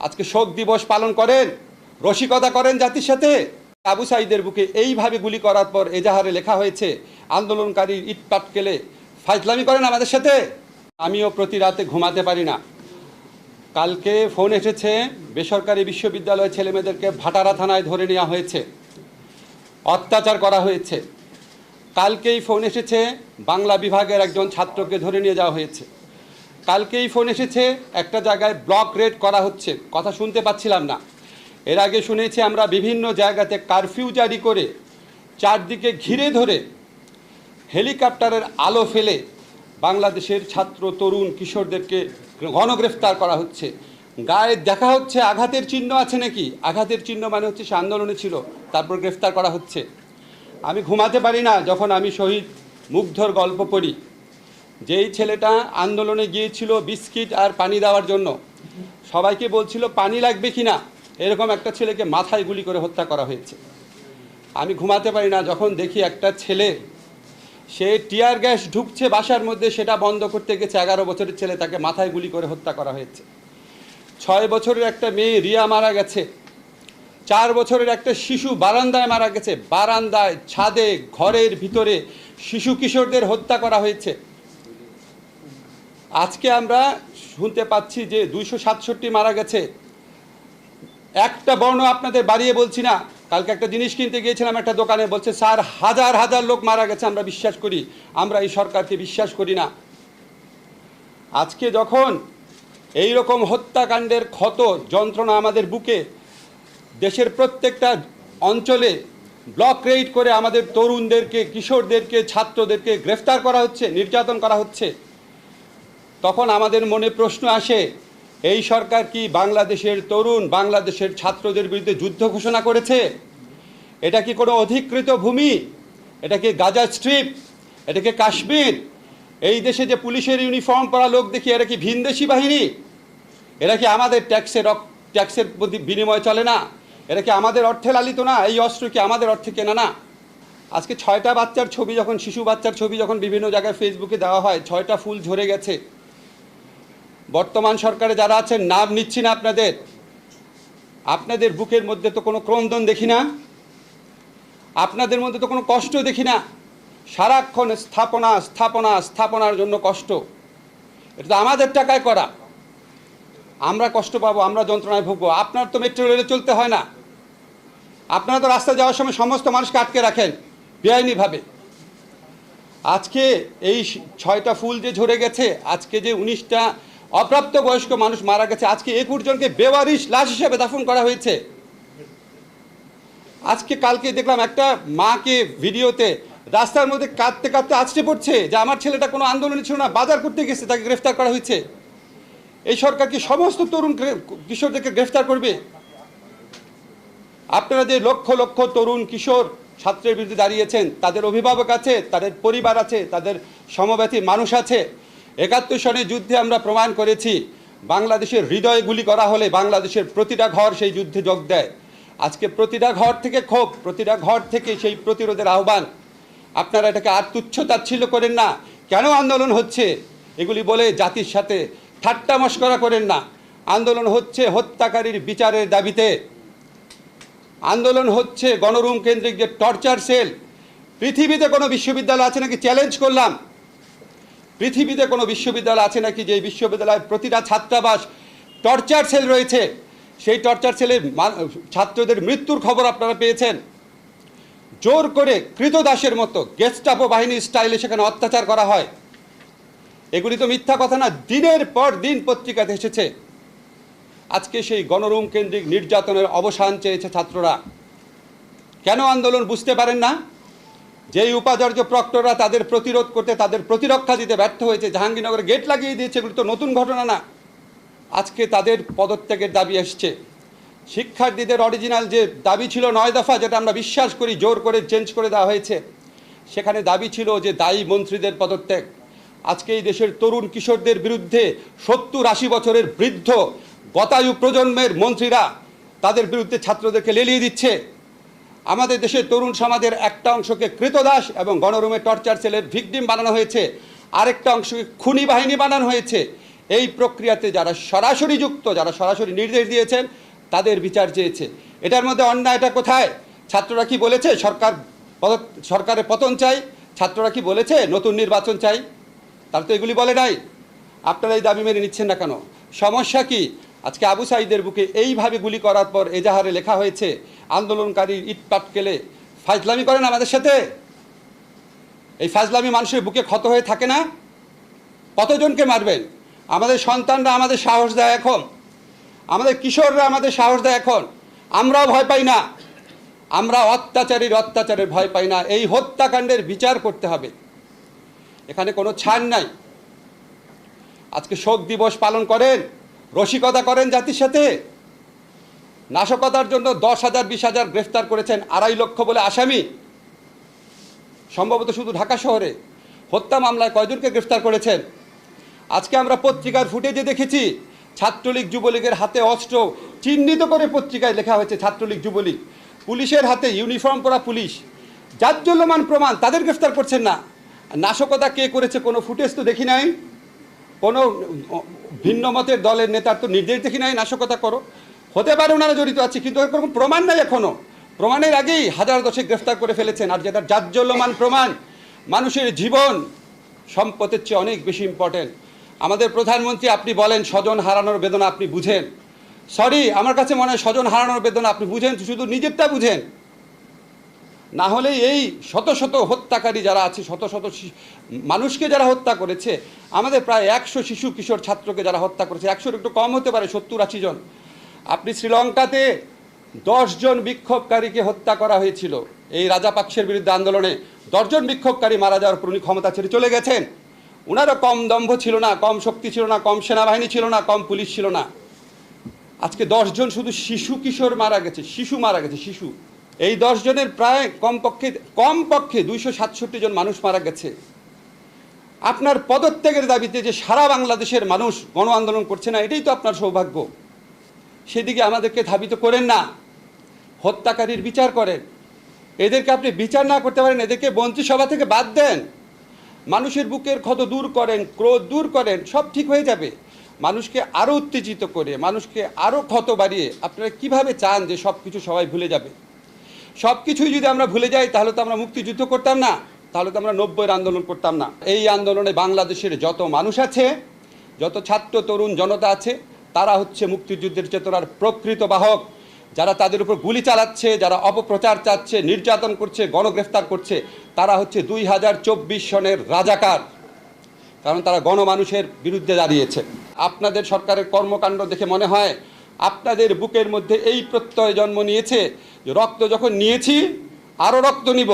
আজকে শোক দিবস পালন করেন, রসিকতা করেন জাতির সাথে। আবু সাইদের বুকে এইভাবে গুলি করার পর এজাহারে লেখা হয়েছে, আন্দোলনকারী ইট পাটকেলে ফাইজলামি করেন আমাদের সাথে। আমিও প্রতি রাতে ঘুমাতে পারি না। কালকে ফোন এসেছে, বেসরকারি বিশ্ববিদ্যালয়ের ছেলেমেয়েদেরকে ভাটারা থানায় ধরে নেওয়া হয়েছে। অত্যাচার করা হয়েছে। কালকেই ফোন এসেছে, বাংলা বিভাগের একজন ছাত্রকে ধরে নিয়ে যাওয়া হয়েছে। কালকেই ফোন এসেছে, একটা জায়গায় ব্লক রেড করা হচ্ছে। কথা শুনতে পাচ্ছিলাম না। এর আগে শুনেছি আমরা বিভিন্ন জায়গাতে কারফিউ জারি করে চারদিকে ঘিরে ধরে হেলিকপ্টারের আলো ফেলে বাংলাদেশের ছাত্র, তরুণ, কিশোরদেরকে গণগ্রেফতার করা হচ্ছে। গায়ে দেখা হচ্ছে আঘাতের চিহ্ন আছে নাকি? আঘাতের চিহ্ন মানে হচ্ছে সে আন্দোলনে ছিল, তারপর গ্রেফতার করা হচ্ছে। আমি ঘুমাতে পারি না যখন আমি শহীদ মুগ্ধর গল্প পড়ি। যেই ছেলেটা আন্দোলনে গিয়েছিল বিস্কিট আর পানি দেওয়ার জন্য, সবাইকে বলছিল, পানি লাগবে কি না? এরকম একটা ছেলেকে মাথায় গুলি করে হত্যা করা হয়েছে। আমি ঘুমাতে পারি না, যখন দেখি একটা ছেলে, সে টিয়ার গ্যাস ঢুকছে বাসার মধ্যে, সেটা বন্ধ করতে গেছে, এগারো বছরের ছেলে তাকে মাথায় গুলি করে হত্যা করা হয়েছে। ছয় বছরের একটা মেয়ে রিয়া মারা গেছে। চার বছরের একটা শিশু বারান্দায় মারা গেছে। বারান্দায়, ছাদে, ঘরের ভিতরে শিশু কিশোরদের হত্যা করা হয়েছে। আজকে আমরা শুনতে পাচ্ছি যে দুইশো সাতষট্টি মারা গেছে। একটা বর্ণ আপনাদের বাড়িয়ে বলছি না, কালকে একটা জিনিস কিনতে গিয়েছিলাম একটা দোকানে, বলছে, স্যার, হাজার হাজার লোক মারা গেছে, আমরা বিশ্বাস করি, আমরা এই সরকারকে বিশ্বাস করি না। আজকে যখন এই রকম হত্যাকাণ্ডের ক্ষত যন্ত্রণা আমাদের বুকে, দেশের প্রত্যেকটা অঞ্চলে ব্লক রেইড করে আমাদের তরুণদেরকে, কিশোরদেরকে, ছাত্রদেরকে গ্রেফতার করা হচ্ছে, নির্যাতন করা হচ্ছে। তখন আমাদের মনে প্রশ্ন আসে, এই সরকার কি বাংলাদেশের তরুণ, বাংলাদেশের ছাত্রদের বিরুদ্ধে যুদ্ধ ঘোষণা করেছে? এটা কি কোনো অধিকৃত ভূমি? এটা কি গাজা স্ট্রিপ? এটা কি কাশ্মীর? এই দেশে যে পুলিশের ইউনিফর্ম পরা লোক দেখি, এরা কি ভিনদেশি বাহিনী? এরা কি আমাদের ট্যাক্সের ট্যাক্সের বিনিময় চলে না? এরা কি আমাদের অর্থে লালিত না? এই অস্ত্র কি আমাদের অর্থে কেনা না? আজকে ছয়টা বাচ্চার ছবি যখন, শিশু বাচ্চার ছবি যখন বিভিন্ন জায়গায় ফেসবুকে দেওয়া হয়, ছয়টা ফুল ঝরে গেছে। বর্তমান সরকারে যারা আছেন, নাম নিচ্ছি না আপনাদের। আপনাদের বুকের মধ্যে তো কোনো ক্রন্দন দেখি না। আপনাদের মধ্যে তো কোনো কষ্ট দেখি না। সারাক্ষণ স্থাপনা স্থাপনা, স্থাপনার জন্য কষ্ট। এটা তো আমাদের টাকায় করা। আমরা কষ্ট পাবো, আমরা যন্ত্রণায় ভুগবো। আপনার তো মেট্রো রেলে চলতে হয় না। আপনারা তো রাস্তায় যাওয়ার সময় সমস্ত মানুষকে আটকে রাখেন, বেআইনিভাবে। আজকে এই ছয়টা ফুল যে ঝরে গেছে, আজকে যে উনিশটা অপ্রাপ্ত বয়স্ক মানুষ মারা গেছে। আজকে একুশ জনকে বেওয়ারিশ লাশ হিসেবে দাফন করা হয়েছে। আজকে কালকে দেখলাম একটা মাকে ভিডিওতে রাস্তার মধ্যে কাঁদতে কাঁদতে আছড়ে পড়ছে, যে আমার ছেলেটা কোনো আন্দোলনে ছিল না, বাজার করতে গেছে, তাকে গ্রেফতার করা হয়েছে। এই সরকার কি সমস্ত তরুণ কিশোরদেরকে গ্রেফতার করবে? আপনারা যে লক্ষ লক্ষ তরুণ, কিশোর ছাত্রের বিরুদ্ধে দাঁড়িয়েছেন, তাদের অভিভাবক আছে, তাদের পরিবার আছে, তাদের সমব্যথী মানুষ আছে একাত্তর সনের যুদ্ধে আমরা প্রমাণ করেছি, বাংলাদেশের হৃদয়ে গুলি করা হলে বাংলাদেশের প্রতিটা ঘর সেই যুদ্ধে যোগ দেয়। আজকে প্রতিটা ঘর থেকে ক্ষোভ, প্রতিটা ঘর থেকে সেই প্রতিরোধের আহ্বান। আপনারা এটাকে আর তুচ্ছ তাচ্ছিল্য করেন না। কেন আন্দোলন হচ্ছে? এগুলি বলে জাতির সাথে ঠাট্টা মস্করা করেন না। আন্দোলন হচ্ছে হত্যাকারীর বিচারের দাবিতে। আন্দোলন হচ্ছে গণরুম কেন্দ্রিক যে টর্চার সেল। পৃথিবীতে কোনো বিশ্ববিদ্যালয় আছে নাকি চ্যালেঞ্জ করলাম? পৃথিবীতে কোনো বিশ্ববিদ্যালয় আছে নাকি যে বিশ্ববিদ্যালয়ের প্রতিটা ছাত্রাবাস টর্চার সেল রয়েছে? সেই টর্চার সেলের ছাত্রদের মৃত্যুর খবর আপনারা পেয়েছেন। জোর করে কৃতদাসের মতো গেস্টাপো বাহিনীর স্টাইলে সেখানে অত্যাচার করা হয়। এগুলি তো মিথ্যা কথা না, দিনের পর দিন পত্রিকাতে এসেছে। আজকে সেই গণরুম কেন্দ্রিক নির্যাতনের অবসান চেয়েছে ছাত্ররা। কেন আন্দোলন বুঝতে পারেন না? যেই উপাচার্য প্রক্টররা তাদের প্রতিরোধ করতে, তাদের প্রতিরক্ষা দিতে ব্যর্থ হয়েছে, জাহাঙ্গীরনগরে গেট লাগিয়ে দিয়েছে, এগুলি তো নতুন ঘটনা না। আজকে তাদের পদত্যাগের দাবি এসছে। শিক্ষার্থীদের অরিজিনাল যে দাবি ছিল নয় দফা, যেটা আমরা বিশ্বাস করি জোর করে চেঞ্জ করে দেওয়া হয়েছে, সেখানে দাবি ছিল যে দায়ী মন্ত্রীদের পদত্যাগ। আজকে এই দেশের তরুণ কিশোরদের বিরুদ্ধে সত্তর আশি বছরের বৃদ্ধ গতায়ু প্রজন্মের মন্ত্রীরা তাদের বিরুদ্ধে ছাত্রদেরকে লেলিয়ে দিচ্ছে। আমাদের দেশের তরুণ সমাজের একটা অংশকে কৃতদাস এবং গণরুমে টর্চার সেলের ভিকডিম বানানো হয়েছে, আরেকটা অংশকে খুনি বাহিনী বানানো হয়েছে। এই প্রক্রিয়াতে যারা সরাসরি যুক্ত, যারা সরাসরি নির্দেশ দিয়েছেন, তাদের বিচার চেয়েছে। এটার মধ্যে অন্যায়টা কোথায়? ছাত্ররা কি বলেছে, সরকার সরকারের পতন চাই? ছাত্ররা কি বলেছে, নতুন নির্বাচন চাই? তার তো এগুলি বলে নাই। আপনারা এই দাবি মেনে নিচ্ছেন না কেন? সমস্যা কি? আজকে আবু সাইদের বুকে এইভাবে গুলি করার পর এজাহারে লেখা হয়েছে, আন্দোলনকারী ইট পাটকেলে ফাজলামি করেন আমাদের সাথে। এই ফাজলামি মানুষের বুকে ক্ষত হয়ে থাকে না? কতজনকে মারবেন? আমাদের সন্তানরা আমাদের সাহস দেয় এখন। আমাদের কিশোররা আমাদের সাহস দেয় এখন। আমরাও ভয় পাই না। আমরা অত্যাচারীর অত্যাচারের ভয় পাই না। এই হত্যাকাণ্ডের বিচার করতে হবে। এখানে কোনো ছাড় নাই। আজকে শোক দিবস পালন করেন। রসিকতা করেন জাতির সাথে? নাশকতার জন্য দশ হাজার, বিশ হাজার গ্রেফতার করেছেন আড়াই লক্ষ বলে আসামি। সম্ভবত শুধু ঢাকা শহরে। হত্যা মামলায় কয়জনকে গ্রেফতার করেছেন? আজকে আমরা পত্রিকার ফুটেজে দেখেছি, ছাত্রলীগ, যুবলীগের হাতে অস্ত্র চিহ্নিত করে পত্রিকায় লেখা হয়েছে, ছাত্রলীগ, যুবলীগ। পুলিশের হাতে ইউনিফর্ম পরা পুলিশ। জাজ্জল্যমান প্রমাণ, তাদের গ্রেফতার করছেন না। নাশকতা কে করেছে কোনো ফুটেজ তো দেখি নাই? কোনো ভিন্ন মতের দলের নেতার তো নির্দেশ দেখি নাই, নাশকতা করো। হতে পারে ওনারা জড়িত আছে, কিন্তু এরকম প্রমাণ নাই এখনও। প্রমাণের আগেই হাজার দশে গ্রেফতার করে ফেলেছেন, আর যেটা জাজ্জল্যমান প্রমাণ, মানুষের জীবন সম্পদের চেয়ে অনেক বেশি ইম্পর্টেন্ট আমাদের প্রধানমন্ত্রী আপনি বলেন, স্বজন হারানোর বেদনা আপনি বুঝেন। সরি আমার কাছে মনে হয় স্বজন হারানোর বেদনা আপনি বুঝেন, শুধু নিজেরটা বুঝেন। না হলে এই শত শত হত্যাকারী যারা আছে, শত শত মানুষকে যারা হত্যা করেছে, আমাদের প্রায় একশো শিশু কিশোর ছাত্রকে যারা হত্যা করেছে, একশোর একটু কম হতে পারে, সত্তর আশি জন। আপনি শ্রীলঙ্কাতে জন বিক্ষোভকারীকে হত্যা করা হয়েছিল। এই রাজাপাক্ষের বিরুদ্ধে আন্দোলনে দশজন বিক্ষোভকারী মারা যাওয়ার পর উনি ক্ষমতা ছেড়ে চলে গেছেন। ওনারও কম দম্ভ ছিল না, কম শক্তি ছিল না, কম সেনাবাহিনী ছিল না, কম পুলিশ ছিল না। আজকে জন শুধু শিশু কিশোর মারা গেছে, শিশু মারা গেছে, শিশু। এই জনের প্রায় কমপক্ষে কমপক্ষে দুইশো সাতষট্টি জন মানুষ মারা গেছে। আপনার পদত্যাগের দাবিতে যে সারা বাংলাদেশের মানুষ গণ আন্দোলন করছে না, এটাই তো আপনার সৌভাগ্য। সেদিকে আমাদেরকে ধাবিত করেন না। হত্যাকারীর বিচার করেন। এদেরকে আপনি বিচার না করতে পারেন, এদেরকে মন্ত্রিসভা থেকে বাদ দেন। মানুষের বুকের ক্ষত দূর করেন, ক্রোধ দূর করেন, সব ঠিক হয়ে যাবে। মানুষকে আরও উত্তেজিত করে, মানুষকে আরও ক্ষত বাড়িয়ে আপনারা কীভাবে চান যে সব কিছু সবাই ভুলে যাবে? সব কিছুই যদি আমরা ভুলে যাই, তাহলে তো আমরা মুক্তিযুদ্ধ করতাম না। তাহলে তো আমরা নব্বইয়ের আন্দোলন করতাম না। এই আন্দোলনে বাংলাদেশের যত মানুষ আছে, যত ছাত্র, তরুণ জনতা আছে, তারা হচ্ছে মুক্তিযুদ্ধের চেতনার প্রকৃত বাহক। যারা তাদের উপর গুলি চালাচ্ছে, যারা অপপ্রচার চাচ্ছে, নির্যাতন করছে, গণগ্রেফতার করছে, তারা হচ্ছে দুই হাজার চব্বিশ সনের রাজাকার। কারণ তারা গণমানুষের বিরুদ্ধে দাঁড়িয়েছে। আপনাদের সরকারের কর্মকাণ্ড দেখে মনে হয়, আপনাদের বুকের মধ্যে এই প্রত্যয় জন্ম নিয়েছে। রক্ত যখন নিয়েছি আরও রক্ত নিব।